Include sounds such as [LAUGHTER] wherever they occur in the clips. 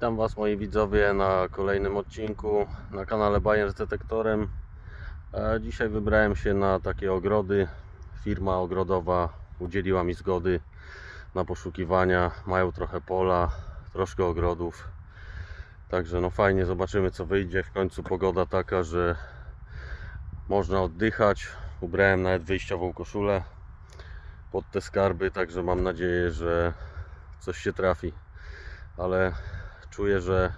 Witam Was moi widzowie na kolejnym odcinku na kanale Bayer z detektorem. E, Dzisiaj wybrałem się na takie ogrody. Firma ogrodowa udzieliła mi zgody na poszukiwania. Mają trochę pola, troszkę ogrodów. Także no fajnie, zobaczymy co wyjdzie. W końcu pogoda taka, że można oddychać. Ubrałem nawet wyjściową koszulę pod te skarby, także mam nadzieję, że coś się trafi. Ale czuję, że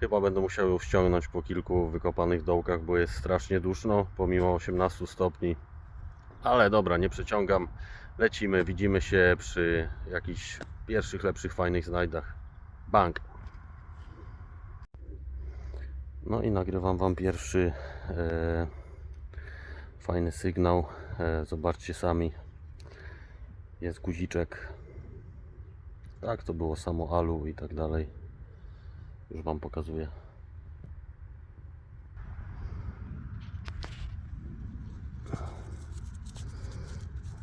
chyba będę musiał ją ściągnąć po kilku wykopanych dołkach, bo jest strasznie duszno, pomimo 18 stopni. Ale dobra, nie przeciągam. Lecimy, widzimy się przy jakichś pierwszych, lepszych, fajnych znajdach. Bank! No i nagrywam Wam pierwszy e, fajny sygnał. E, zobaczcie sami. Jest guziczek. Tak, to było samo alu i tak dalej. Już Wam pokazuję.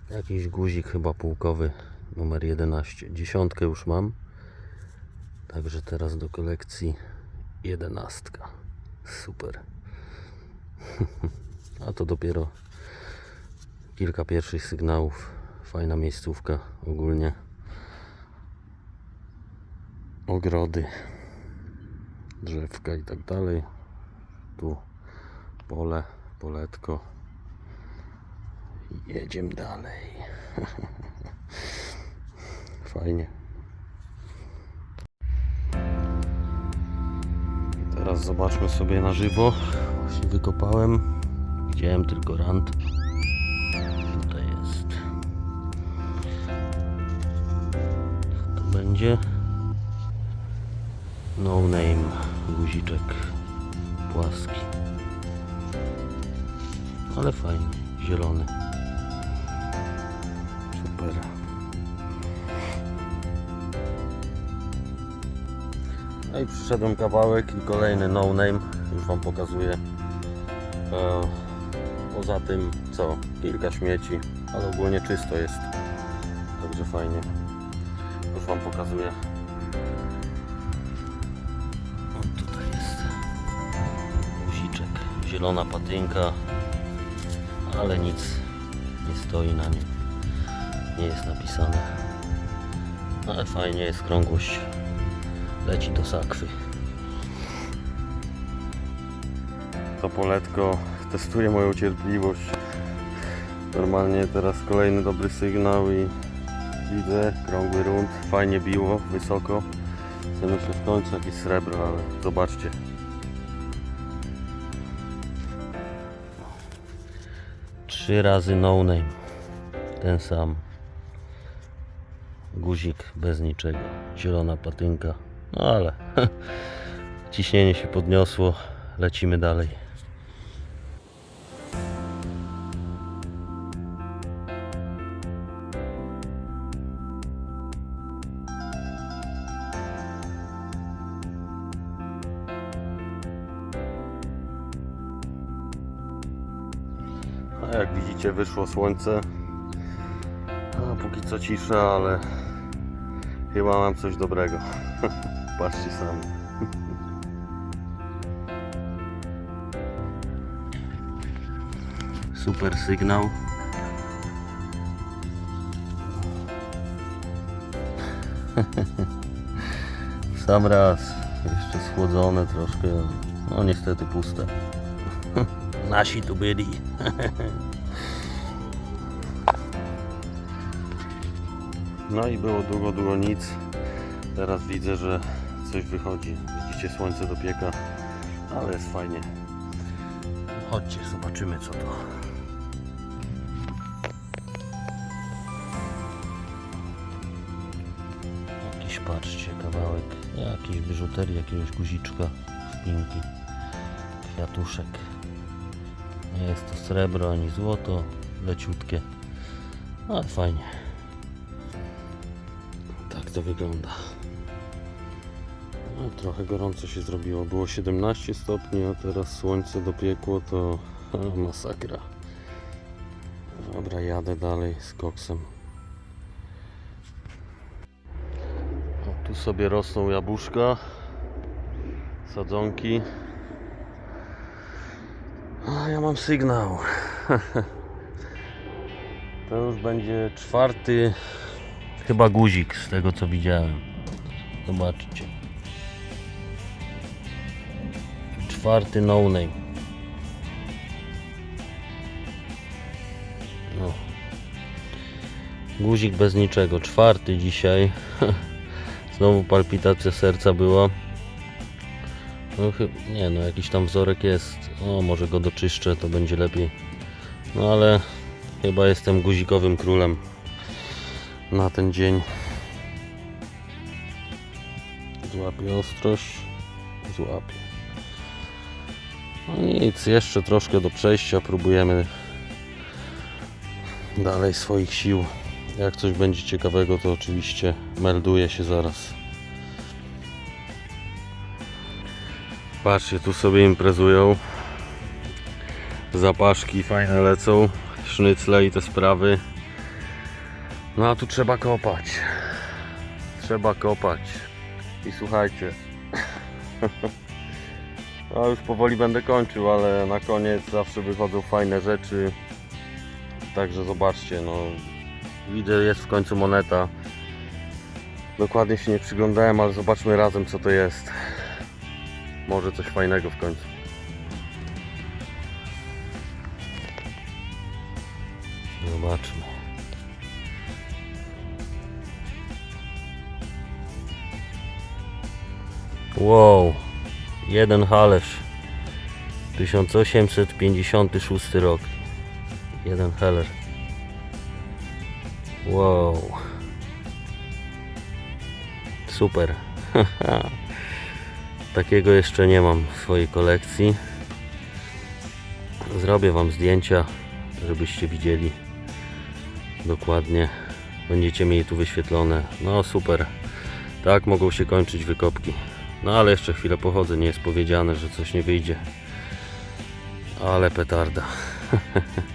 Jakiś guzik chyba półkowy numer 11. Dziesiątkę już mam. Także teraz do kolekcji jedenastka. Super. [LAUGHS] A to dopiero kilka pierwszych sygnałów. Fajna miejscówka ogólnie. Ogrody, drzewka i tak dalej. Tu pole, poletko. Jedziemy dalej. [LAUGHS] Fajnie. Teraz zobaczmy sobie na żywo. Właśnie wykopałem. Widziałem tylko rand. Tutaj jest. To będzie no name guziczek płaski. Ale fajny, zielony. Super. No i przyszedłem kawałek i kolejny no name. Już Wam pokazuję. E, poza tym co? Kilka śmieci, ale ogólnie czysto jest. Także fajnie. Już Wam pokazuję. Zielona patynka, ale nic nie stoi na nim. Nie jest napisane. Ale fajnie jest krągłość. Leci do sakwy. To poletko testuje moją cierpliwość. Normalnie teraz kolejny dobry sygnał i widzę krągły runt. Fajnie biło, wysoko. Chcę myślę w końcu jakieś srebro, ale zobaczcie. Trzy razy no name. Ten sam. Guzik bez niczego. Zielona patynka. No ale [LAUGHS] ciśnienie się podniosło. Lecimy dalej. Jak widzicie wyszło słońce. A póki co cisza, ale chyba mam coś dobrego. [LAUGHS] Patrzcie sami. [LAUGHS] Super sygnał. [LAUGHS] Sam raz. Jeszcze schłodzone troszkę. No niestety puste. Nasi tu byli. No i było długo, długo nic. Teraz widzę, że coś wychodzi. Widzicie, słońce dopieka, ale jest fajnie. Chodźcie, zobaczymy co to. Jakiś, patrzcie, kawałek jakiejś biżuterii, jakiegoś guziczka, spinki, kwiatuszek. Nie jest to srebro ani złoto, leciutkie, ale fajnie. Tak to wygląda. No, trochę gorąco się zrobiło. Było 17 stopni, a teraz słońce dopiekło, to masakra. Dobra, jadę dalej z koksem. O, tu sobie rosną jabłuszka. sadzonki. A ja mam sygnał. [LAUGHS] To już będzie czwarty chyba guzik z tego co widziałem. Zobaczcie. Czwarty no name. No. Guzik bez niczego. Czwarty dzisiaj. [LAUGHS] Znowu palpitacja serca była. No chyba, nie no, jakiś tam wzorek jest. O, może go doczyszczę, to będzie lepiej. No ale chyba jestem guzikowym królem na ten dzień. Złapię ostrość. Złapię. No nic, jeszcze troszkę do przejścia. Próbujemy dalej swoich sił. Jak coś będzie ciekawego, to oczywiście melduję się zaraz. Patrzcie, tu sobie imprezują. Zapaszki fajne lecą, sznycle i te sprawy. No a tu trzeba kopać. Trzeba kopać. I słuchajcie. [LAUGHS] No już powoli będę kończył, ale na koniec zawsze wychodzą fajne rzeczy. Także zobaczcie, no widzę jest w końcu moneta. Dokładnie się nie przyglądałem, ale zobaczmy razem co to jest. Może coś fajnego w końcu. Zobaczmy. Wow, jeden halerz. 1856 rok. Jeden heller. Wow. Super. [LAUGHS] Takiego jeszcze nie mam w swojej kolekcji. Zrobię Wam zdjęcia, żebyście widzieli dokładnie. Będziecie mieli tu wyświetlone. No super. Tak mogą się kończyć wykopki. No ale jeszcze chwilę pochodzę. Nie jest powiedziane, że coś nie wyjdzie. Ale petarda. [LAUGHS]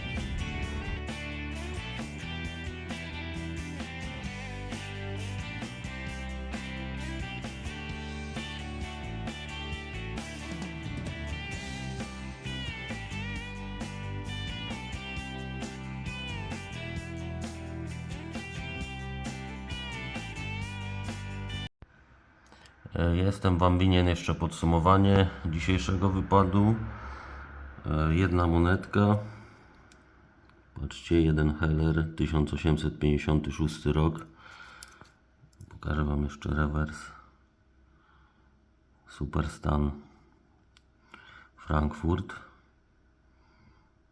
Jestem Wam winien jeszcze podsumowanie dzisiejszego wypadu. E, Jedna monetka. Patrzcie, jeden Heller 1856 rok. Pokażę Wam jeszcze rewers. Super stan. Frankfurt.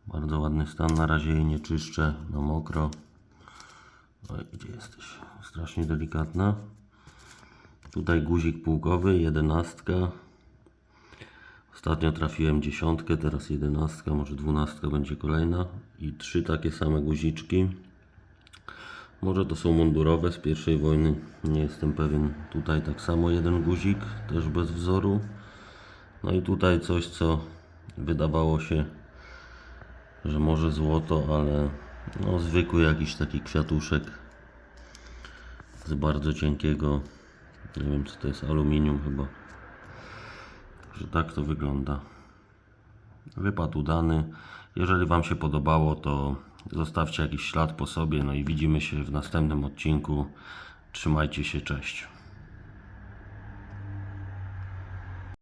Bardzo ładny stan. Na razie jej nie czyszczę na mokro. Oj, gdzie jesteś? Strasznie delikatna. Tutaj guzik półkowy, jedenastka. Ostatnio trafiłem dziesiątkę, teraz jedenastka, może dwunastka będzie kolejna. I trzy takie same guziczki. Może to są mundurowe z pierwszej wojny, nie jestem pewien. Tutaj tak samo jeden guzik, też bez wzoru. No i tutaj coś, co wydawało się, że może złoto, ale no zwykły jakiś taki kwiatuszek z bardzo cienkiego nie wiem co to jest, aluminium chyba. Że tak to wygląda. Wypad udany. Jeżeli Wam się podobało, to zostawcie jakiś ślad po sobie. No i widzimy się w następnym odcinku. Trzymajcie się, cześć.